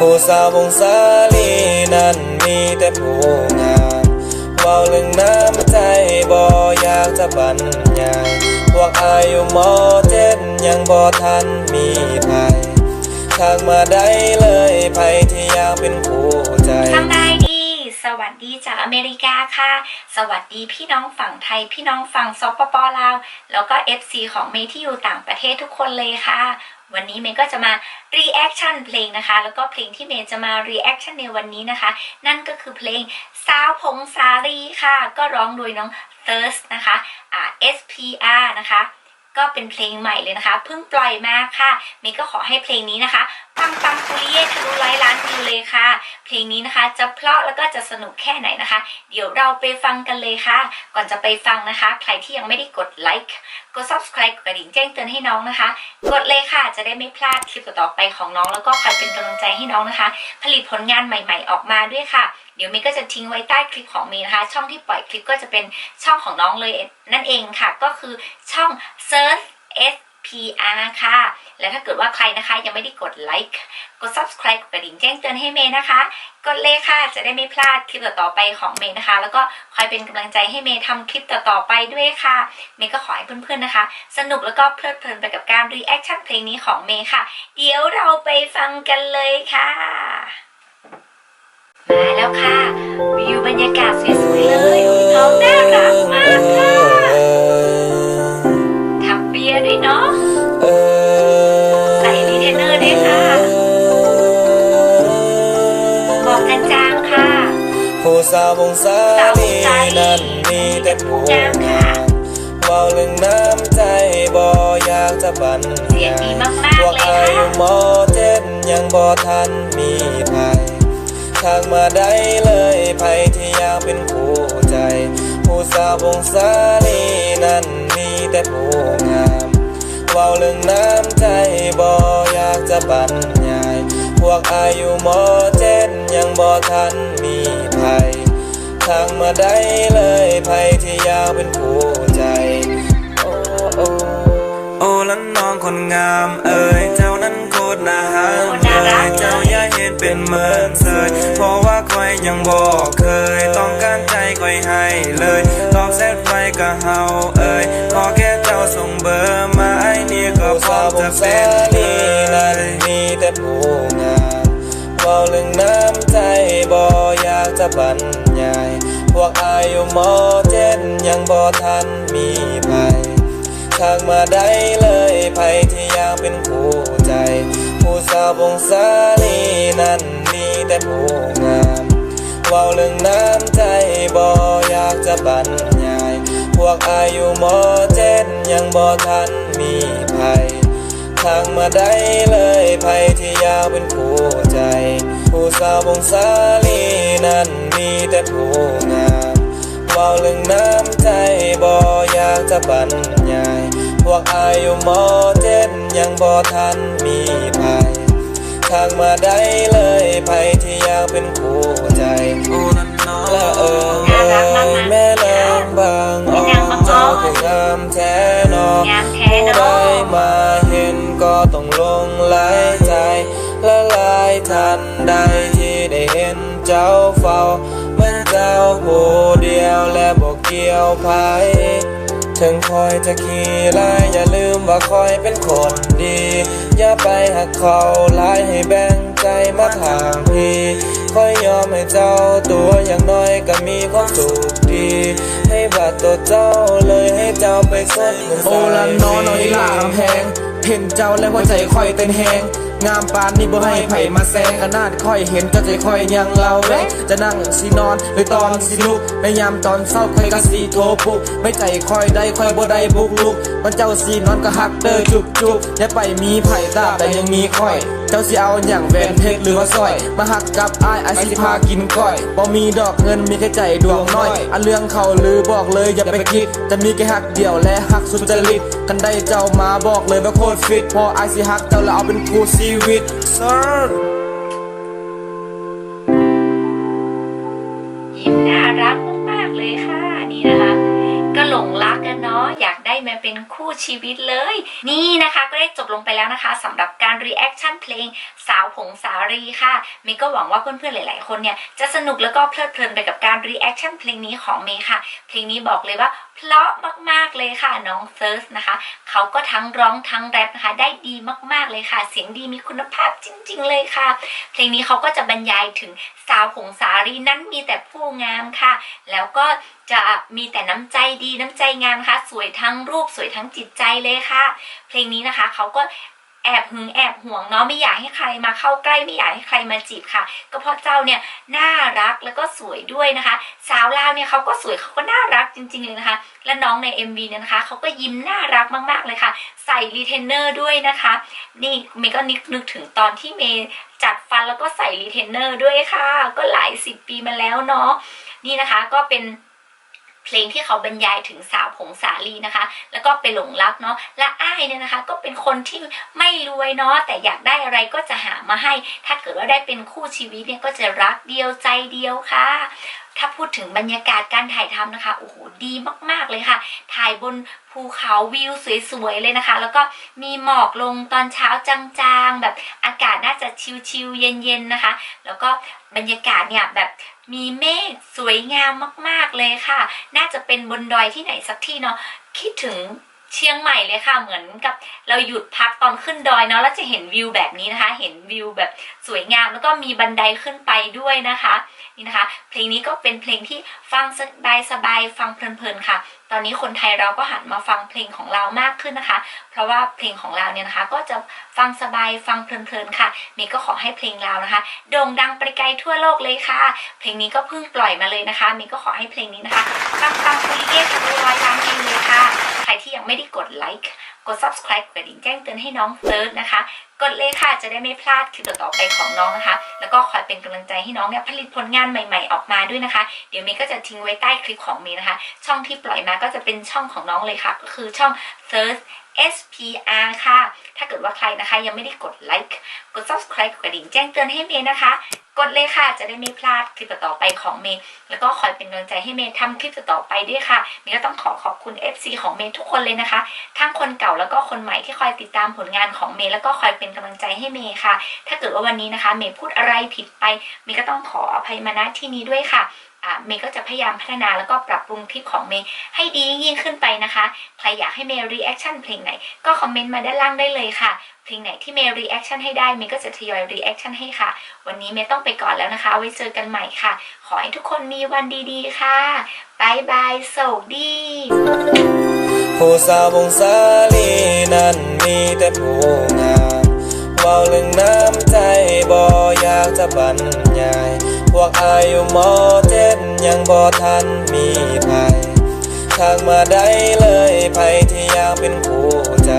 ผู้สาววงสาลีนั้นมีแต่ผู้งามเว้าเรื่องน้ำใจบ่อยากจะบรรยายพวกอายุมอเจ็ดยังบ่ทันมีภัยทางมาได้เลยภัยที่อยากเป็นคู่ใจสบายดีสวัสดีจากอเมริกาค่ะ สวัสดีพี่น้องฝั่งไทย พี่น้องฝั่งสปปลาว แล้วก็ FC ของเมที่อยู่ต่างประเทศทุกคนเลยค่ะ วันนี้เมย์ก็จะมา reaction เพลงนะคะ แล้วก็เพลงที่เมย์จะมา reaction ในวันนี้นะคะ นั่นก็คือเพลงสาวผงสาลีค่ะ ก็ร้องโดยน้อง Thirst นะคะอ่า SPR นะคะ ก็เป็นเพลงใหม่เลยนะคะ เพิ่งปล่อยมาค่ะ เมย์ก็ขอให้เพลงนี้นะคะ ปังปังปุริเย่ทะลุร้อยล้านวิ เพลงนี้นะคะ จะเพราะแล้วก็จะสนุกแค่ไหนนะคะ เดี๋ยวเราไปฟังกันเลยค่ะ ก่อนจะไปฟังนะคะ ใครที่ยังไม่ได้กดไลค์กด subscribe กดกระดิ่งแจ้งเตือนให้น้องนะคะ กดเลยค่ะจะได้ไม่พลาดคลิปต่อไปของน้อง แล้วก็คอยเป็นกำลังใจให้น้องนะคะ ผลิตผลงานใหม่ ๆ ออกมาด้วยค่ะ เดี๋ยวเมย์ก็จะทิ้งไว้ใต้คลิปของเมย์นะคะ ช่องที่ปล่อยคลิปก็จะเป็นช่องของน้องเลยนั่นเองค่ะ ก็คือช่อง search S PR ค่ะ และถ้าเกิดว่าใครนะคะยังไม่ได้กดไลค์กด subscribe กดกระดิ่งแจ้งเตือนให้เมย์นะคะ กดเลยค่ะจะได้ไม่พลาดคลิปต่อๆไปของเมย์นะคะ แล้วก็คอยเป็นกำลังใจให้เมย์ทำคลิปต่อๆไปด้วยค่ะ เมย์ก็ขอให้เพื่อนๆนะคะ สนุกแล้วก็เพลิดเพลินไปกับการ reaction เพลงนี้ของเมย์ค่ะ เดี๋ยวเราไปฟังกันเลยค่ะ มาแล้วค่ะวิวบรรยากาศสวยๆเลย ผู้สาววงสาลีนั้นมีแต่ผู้งามเว้าเรื่องน้ำใจบ่อยากจะบรรเสียยางดียมากพวกๆเลยอาค่ะยุมอเจ็ดยังบ่ทันมีภัยทางมาได้เลยภัยที่อยากเป็นคู่ใจ ผู้สาววงสาลีนั้นมีแต่ผู้งามเว้าเรื่องน้ำใจบ่อยากจะบรรยาย พวกอายุมอเจ็ด ยังบ่ทันมีภัยทางมาได้เลยภัยที่อยากเป็นคู่ใจ โอ้โอ้โอ้แล้วน้องคนงามเอ่ยเจ้านั้นโคตรน่าฮักเอ่ยเจ้าอย่าเห็นเป็นเหมือนเสยเพราะว่าคอยยังบอกเคย ต้องการใจคอยให้เลยตอบแซดไฟก็เฮาเอ่ยขอแค่เจ้าส่งเบอร์มาไอ้นี่ก็พร้อมจะเป็นเลยนั้นมีแต่ผู้ง บรรยาย พวกอายุมอเจ็ดยังบ่ทันมีภัยทางมาได้เลยภัยที่อยากเป็นคู่ใจ ผู้สาววงสาลีนั้นมีแต่ผู้งามเว้าเรื่องน้ำใจบ่อยากจะบรรยาย พวกอายุมอเจ็ดยังบ่ทันมีภัย ทางมาได้เลยภัยที่อยากเป็นคู่ใจ ผู้สาววงสาลีนั้นมีแต่ผู้งามเว้าเรื่องน้ำใจบ่อยากจะบรรยายพวกอายุมอเจ็ดยังบ่ทันมีภัยทางมาได้เลยภัยที่อยากเป็นคู่ใจและเอิงเอ่ยแม่นางบา เจ้าเฝ้าเหมือนเจ้าผู้เดียวและบอกเกี่ยวภัยถึงคอยจะขี้ลายอย่าลืมว่าคอยเป็นคนดี อย่าไปหักเขาลายให้แบ่งใจมาทางพี่คอยยอมให้เจ้าตัวอย่างน้อยก็มีความสุขดี ให้บัดตัวเจ้าเลยให้เจ้าไปสดเหมือนโอสายลันนอนนอยลาแพงเห็นเจ้าแล้วหัวใจคอยเต้นแหง งามปานนี่บ่ให้ไผมาแซงขนาดค่อยเห็นเจ้าใจค่อยยังเล่าแวงจะนั่งสินอนหรือตอนสิลุกในยามตอนเศร้าค่อยก็สิโทรปลุกไม่ใจค่อยได้ค่อยบ่ได้บุกลุกมันเจ้าสินอนก็ฮักเตอร์จุบจุบอย่าไปมีไผตาแต่ยังมีค่อยเจ้าสิเอาอย่างแหวนเพชรหรือว่าสร้อย มาหักกับอ้ายไอายสิพากินก้อยบ่มีดอกเงินมีแค่ใจดวงน้อยอันเรื่องเขาลือบอกเลยอย่าไปคิด จะมีแค่หักเดียวและหักสุจริตกันได้เจ้ามาบอกเลยว่าโคตรฟิตพอไอายสิหักเจ้าแล้วเอาเป็นคู่ชีร์ยิ้ม มาเป็นคู่ชีวิตเลย นี่นะคะก็ได้จบลงไปแล้วนะคะสำหรับการ reaction เพลงสาวผงสารีค่ะเมย์ก็หวังว่าเพื่อนๆหลาย ๆ คนเนี่ยจะสนุกแล้วก็เพลิดเพลินไปกับการ reaction เพลงนี้ของเมย์ค่ะ เพลงนี้บอกเลยว่าเพราะมากๆเลยค่ะน้องเซิร์ชนะคะเขาก็ทั้งร้องทั้งแรปนะคะ ได้ดีมากๆเลยค่ะ เสียงดีมีคุณภาพจริง ๆ เลยค่ะ เพลงนี้เขาก็จะบรรยายถึงสาวผงสารีนั้นมีแต่ผู้งามค่ะ แล้วก็ จะมีแต่น้ำใจดีน้ำใจงามค่ะสวยทั้งรูปสวยทั้งจิตใจเลยค่ะ เพลงนี้นะคะเขาก็แอบหึงแอบห่วงเนาะไม่อยากให้ใครมาเข้าใกล้ไม่อยากให้ใครมาจีบค่ะ ก็เพราะเจ้าเนี่ยน่ารักแล้วก็สวยด้วยนะคะ สาวลาวเนี่ยเขาก็สวยเขาก็น่ารักจริงๆเลยนะคะ และน้องใน MV เนี่ยนะคะเขาก็ยิ้มน่ารักมากๆเลยค่ะ ใส่รีเทนเนอร์ด้วยนะคะ นี่เมย์ก็นึกนึกถึงตอนที่เมย์จัดฟันแล้วก็ใส่รีเทนเนอร์ด้วยค่ะ ก็หลายสิบปีมาแล้วเนาะนี่นะคะก็เป็น เพลงที่เขาบรรยายถึงสาวผงสาลีนะคะ แล้วก็ไปหลงรักเนาะและอ้ายเนี่ยนะคะ ก็เป็นคนที่ไม่รวยเนาะแต่อยากได้อะไรก็จะหามาให้ ถ้าเกิดว่าได้เป็นคู่ชีวิตเนี่ยก็จะรักเดียวใจเดียวค่ะ ถ้าพูดถึงบรรยากาศการถ่ายทำนะคะโอ้โหดีมากๆเลยค่ะ ถ่ายบนภูเขาวิวสวยๆเลยนะคะ แล้วก็มีหมอกลงตอนเช้าจางๆ แบบอากาศน่าจะชิลๆเย็นๆนะคะ แล้วก็บรรยากาศเนี่ยแบบมีเมฆสวยงามมากๆเลยค่ะ น่าจะเป็นบนดอยที่ไหนสักที่เนาะคิดถึง เชียงใหม่เลยค่ะเหมือนกับเราหยุดพักตอนขึ้นดอยเนาะแล้วจะเห็นวิวแบบนี้นะคะ เห็นวิวแบบสวยงามแล้วก็มีบันไดขึ้นไปด้วยนะคะนี่นะคะ เพลงนี้ก็เป็นเพลงที่ฟังสบายสบายฟังเพลินๆค่ะตอนนี้คนไทยเราก็หันมาฟังเพลงของเรามากขึ้นนะคะ เพราะว่าเพลงของเราเนี่ยนะคะ ก็จะฟังสบายฟังเพลินๆค่ะเมย์ก็ขอให้เพลงเรานะคะโด่งดังไปไกลทั่วโลกเลยค่ะ เพลงนี้ก็เพิ่งปล่อยมาเลยนะคะเมย์ก็ขอให้เพลงนี้นะคะปังๆคุยเย่ทะลุร้อยล้านวิวเลยค่ะ ใครที่ยังไม่ได้กดไลค์กด subscribe กดดิ่งแจ้งเตือนให้น้องเฟิร์สนะคะ กดเลยค่ะจะได้ไม่พลาดคลิปต่อๆไปของน้องนะคะ แล้วก็คอยเป็นกำลังใจให้น้องเนี่ยผลิตผลงานใหม่ ๆออกมาด้วยนะคะ เดี๋ยวเมย์ก็จะทิ้งไว้ใต้คลิปของเมย์นะคะ ช่องที่ปล่อยมาก็จะเป็นช่องของน้องเลยค่ะ ก็คือช่อง Search SPR ค่ะ ถ้าเกิดว่าใครนะคะ ยังไม่ได้กดไลค์กด subscribe กดกระดิ่งแจ้งเตือนให้เมย์นะคะ กดเลยค่ะจะได้ไม่พลาดคลิปต่อไปของเมย์แล้วก็คอยเป็นกำลังใจให้เมย์ทำคลิปต่อไปด้วยค่ะเมย์ก็ต้องขอขอบคุณ FC ของเมย์ทุกคนเลยนะคะ ทั้งคนเก่าแล้วก็คนใหม่ที่คอยติดตามผลงานของเมย์แล้วก็คอยเป็นกำลังใจให้เมย์ค่ะ ถ้าเกิดว่าวันนี้นะคะ เมย์พูดอะไรผิดไป เมย์ก็ต้องขออภัยมาณที่นี้ด้วยค่ะเมย์ก็จะพยายามพัฒนาแล้วก็ปรับปรุงคลิปของเมย์ให้ดียิ่งขึ้นไปนะคะ ใครอยากให้เมย์รีแอคชั่นเพลงไหน ก็คอมเมนต์มาด้านล่างได้เลยค่ะ เพลงไหนที่เมย์รีแอคชั่นให้ได้เมย์ก็จะทยอยรีแอคชั่นให้ค่ะ วันนี้เมย์ต้องไปก่อนแล้วนะคะ ไว้เจอกันใหม่ค่ะ ขอให้ทุกคนมีวันดีๆค่ะบายบายโชคดีผู้สาววงสาลีนั้นมีแต่ผู้งาม ว้าเรื่องน้ำใจบ่อยากจะบรรยาย พวกอายุมอเจ็ดยังบ่ทันมีภัยทางมาได้เลยภัยที่อยากเป็นคู่ใจ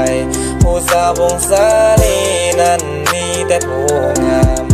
ผู้สาววงสาลีนั้นมีแต่ผู้งาม